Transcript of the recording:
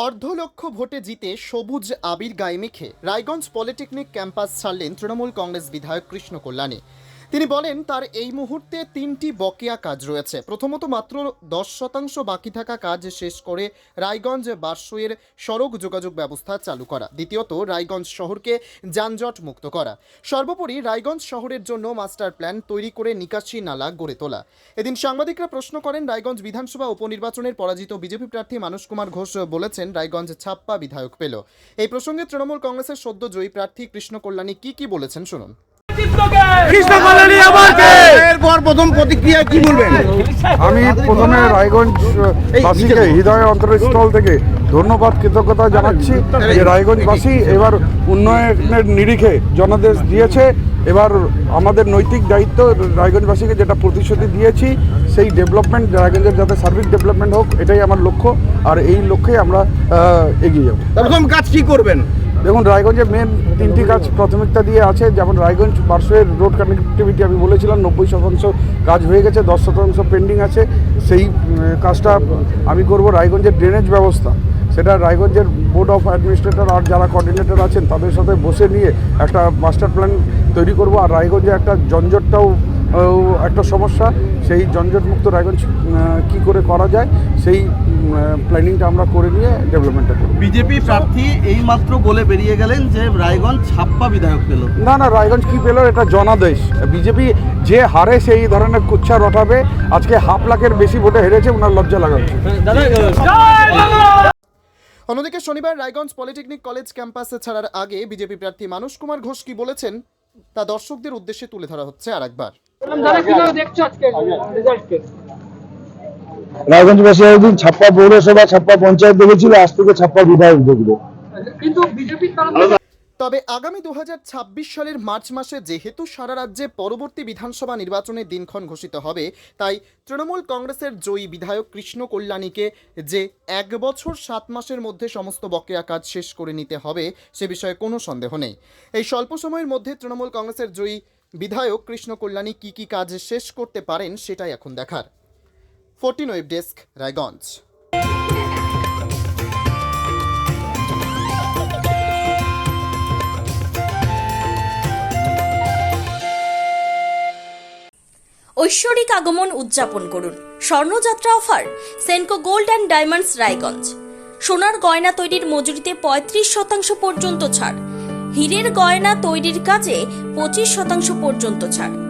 অর্ধ লক্ষ ভোটে জিতে সবুজ আবির গায়ে মেখে রায়গঞ্জ পলিটেকনিক ক্যাম্পাস ছাড়লেন তৃণমূল কংগ্রেস বিধায়ক কৃষ্ণ কল্যাণী তিনি বলেন, তার এই মুহূর্তে তিনটি বকেয়া কাজ রয়েছে। প্রথমত মাত্র দশ শতাংশ বাকি থাকা কাজ শেষ করে রায়গঞ্জ বারসুয়ের সড়ক যোগাযোগ ব্যবস্থা চালু করা। দ্বিতীয়ত, রায়গঞ্জ শহরকে যানজট মুক্ত করা। সর্বোপরি, রায়গঞ্জ শহরের জন্য মাস্টার প্ল্যান তৈরি করে নিকাশি নালা গড়ে তোলা। এদিন সাংবাদিকরা প্রশ্ন করেন, রায়গঞ্জ বিধানসভা উপনির্বাচনের পরাজিত বিজেপি প্রার্থী মানস কুমার ঘোষ বলেছেন, রায়গঞ্জ ছাপ্পা বিধায়ক পেল। এই প্রসঙ্গে তৃণমূল কংগ্রেসের সদ্য জয়ী প্রার্থী কৃষ্ণ কল্যাণী কি কি বলেছেন, শুনুন। এরপর প্রথম প্রতিক্রিয়া কি বলবেন? আমি প্রথমে রায়গঞ্জ বাসীকে হৃদয় অন্তরস্থল থেকে ধন্যবাদ কৃতজ্ঞতা জানাচ্ছি। যে রায়গঞ্জবাসী এবার উন্নয়নের নিরিখে জনাদেশ দিয়েছে। এবার আমাদের নৈতিক দায়িত্ব রায়গঞ্জবাসীকে যেটা প্রতিশ্রুতি দিয়েছি সেই ডেভেলপমেন্ট রায়গঞ্জের যাতে সার্বিক ডেভেলপমেন্ট হোক এটাই আমার লক্ষ্য। আর এই লক্ষ্যে আমরা এগিয়ে যাব। প্রথম কাজ কি করবেন? দেখুন, রায়গঞ্জে মেন তিনটি কাজ প্রাথমিকতা দিয়ে আছে। যেমন রায়গঞ্জ পার্শ্বের রোড কানেক্টিভিটি আমি বলেছিলাম, নব্বই শতাংশ কাজ হয়ে গেছে, দশ শতাংশ পেন্ডিং আছে। সেই কাজটা আমি করব রায়গঞ্জের ড্রেনেজ ব্যবস্থা। সেটা রায়গঞ্জের বোর্ড অফ অ্যাডমিনিস্ট্রেটর আর যারা কোঅর্ডিনেটর আছেন, তাদের সাথে বসে নিয়ে একটা মাস্টার প্ল্যান তৈরি করব। আর রায়গঞ্জে একটা জঞ্জটটাও একটা সমস্যা। সেই জঞ্জটমুক্ত রায়গঞ্জ কী করে করা যায়, সেই প্ল্যানিংটা আমরা করে নিয়ে ডেভেলপমেন্টটা করব। বিজেপি প্রার্থী এইমাত্র বলে বেরিয়ে গেলেন যে রায়গঞ্জ ছাপ্পা বিধায়ক পেল। না না রায়গঞ্জ কি পেল? এটা জনাদেশ। বিজেপি যে হারে সেই ধরনের কুচ্ছা রটাবে আজকে হাফ লাখের বেশি ভোটে হেরেছে ওনার লজ্জা লাগা অন্যদিকে শনিবার রায়গঞ্জ পলিটেকনিক কলেজ ক্যাম্পাসে ছাড়ার আগে বিজেপি প্রার্থী মানস কুমার ঘোষ কি বলেছেন তা দর্শকদের উদ্দেশ্যে তুলে ধরা হচ্ছে আর একবার দেখছ আজকে? রেজাল্টকে রায়গঞ্জবাসী একদিন ছাপ্পা পৌরসভা ছাপ্পা পঞ্চায়েত দেখেছিল আজ থেকে ছাপ্পা বিধায়ক দেখবে। তবে আগামী দু সালের মার্চ মাসে যেহেতু সারা রাজ্যে পরবর্তী বিধানসভা নির্বাচনের দিনক্ষণ ঘোষিত হবে তাই তৃণমূল কংগ্রেসের জয়ী বিধায়ক কৃষ্ণ কল্যাণীকে যে এক বছর সাত মাসের মধ্যে সমস্ত বকেয়া কাজ শেষ করে নিতে হবে সে বিষয়ে কোনো সন্দেহ নেই। এই স্বল্প সময়ের মধ্যে তৃণমূল কংগ্রেসের জয়ী বিধায়ক কৃষ্ণ কল্যাণী কী কী কাজ শেষ করতে পারেন সেটাই এখন দেখার। ফোরটিন ওয়েব ডেস্ক রায়গঞ্জ ঐশ্বরিক আগমন উদযাপন করুন। স্বর্ণযাত্রা offer, Senco gold and diamonds, Raiganj. সোনার গয়না তৈরির মজুরিতে পঁয়ত্রিশ শতাংশ পর্যন্ত ছাড়। হীরের গয়না তৈরির কাজে পঁচিশ শতাংশ পর্যন্ত ছাড়।